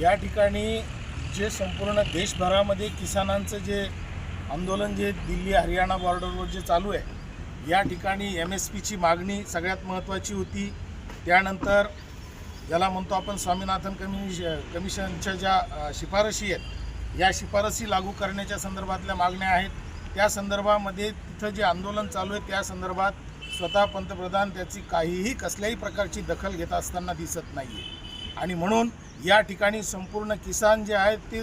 या ठिकाणी जे संपूर्ण देशभरामध्ये किसानांचं जे आंदोलन जे दिल्ली हरियाणा बॉर्डरवर जे चालू आहे या ठिकाणी एम एस पीची मागणी सगळ्यात महत्त्वाची होती. त्यानंतर ज्याला म्हणतो आपण स्वामीनाथन कमिश कमिशनच्या ज्या शिफारशी आहेत या शिफारसी लागू करण्याच्या संदर्भातल्या मागण्या आहेत. त्या संदर्भामध्ये तिथं जे आंदोलन चालू आहे त्या संदर्भात स्वतः पंतप्रधान त्याची काहीही कसल्याही प्रकारची दखल घेत असताना दिसत नाही आहे आणि म्हणून या ठिकाणी संपूर्ण किसान जे आहेत ते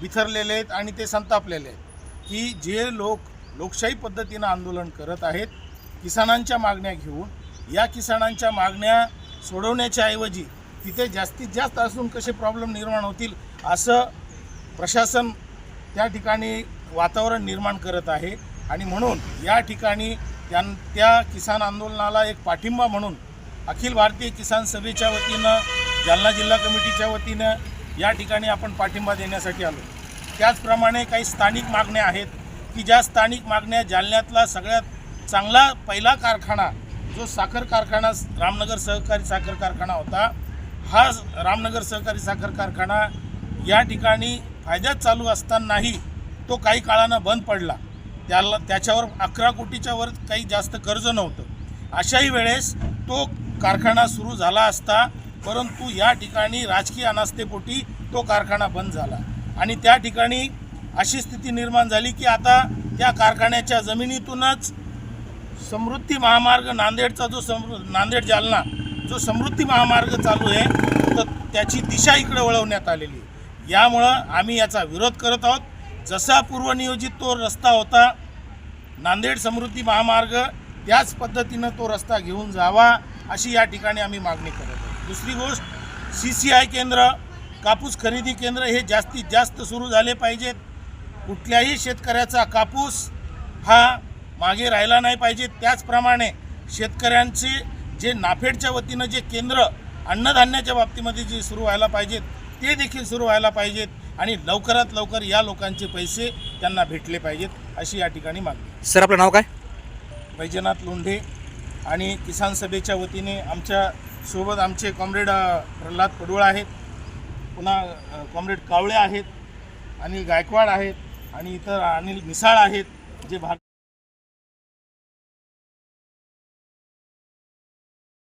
बिथरलेले आहेत आणि ते संतापलेले आहेत. की जे लोक लोकशाही पद्धतीनं आंदोलन करत आहेत किसानांच्या मागण्या घेऊन या किसानांच्या मागण्या सोडवण्याच्या ऐवजी तिथे जास्तीत जास्त असून कसे प्रॉब्लेम निर्माण होतील असं प्रशासन त्या ठिकाणी वातावरण निर्माण करत आहे. आणि म्हणून या ठिकाणी त्यां त्या किसान आंदोलनाला एक पाठिंबा म्हणून अखिल भारतीय किसान सभेच्या वतीनं जालना जिल्हा कमिटीच्या वतीनं या ठिकाणी आपण पाठिंबा देण्यासाठी आलो. त्याचप्रमाणे काही स्थानिक मागण्या आहेत की ज्या स्थानिक मागण्या जालन्यातला सगळ्यात चांगला पहिला कारखाना जो साखर कारखाना रामनगर सहकारी साखर कारखाना होता हा रामनगर सहकारी साखर कारखाना या ठिकाणी फायद्यात चालू असतानाही तो काही काळानं बंद पडला. त्याला त्याच्यावर अकरा कोटीच्या वर काही जास्त कर्ज नव्हतं. अशाही वेळेस तो कारखाना सुरू झाला असता परंतु या ठिकाणी राजकीय अनास्थेपोटी तो कारखाना बंद झाला. आणि त्या ठिकाणी अशी स्थिती निर्माण झाली की आता त्या कारखान्याच्या जमिनीतूनच समृद्धी महामार्ग नांदेडचा जो समृ नांदेड जालना जो समृद्धी महामार्ग चालू आहे तर त्याची दिशा इकडे वळवण्यात आलेली यामुळं आम्ही याचा विरोध करत आहोत. जसा पूर्वनियोजित तो रस्ता होता नांदेड समृद्धी महामार्ग त्याच पद्धतीनं तो रस्ता घेऊन जावा अशी या ठिकाणी आम्ही मागणी करत दुसरी गोष्ट सी सी आय केंद्र कापूस खरेदी केंद्र हे जास्तीत जास्त सुरू झाले पाहिजेत. कुठल्याही शेतकऱ्याचा कापूस हा मागे राहिला नाही पाहिजे. त्याचप्रमाणे शेतकऱ्यांचे जे नाफेडच्या वतीनं जे केंद्र अन्नधान्याच्या बाबतीमध्ये जे सुरू व्हायला पाहिजेत ते देखील सुरू व्हायला पाहिजेत आणि लवकरात लवकर या लोकांचे पैसे त्यांना भेटले पाहिजेत अशी या ठिकाणी मागणी. सर आपलं नाव काय? बैजनाथ लोंढे. आणि किसान सभेच्या वतीने आमच्यासोबत आमचे कॉम्रेड प्रल्हाद पडवळ आहेत. पुन्हा कॉम्रेड कावळे आहेत अनिल गायकवाड आहेत आणि इतर अनिल मिसाळ आहेत जे भार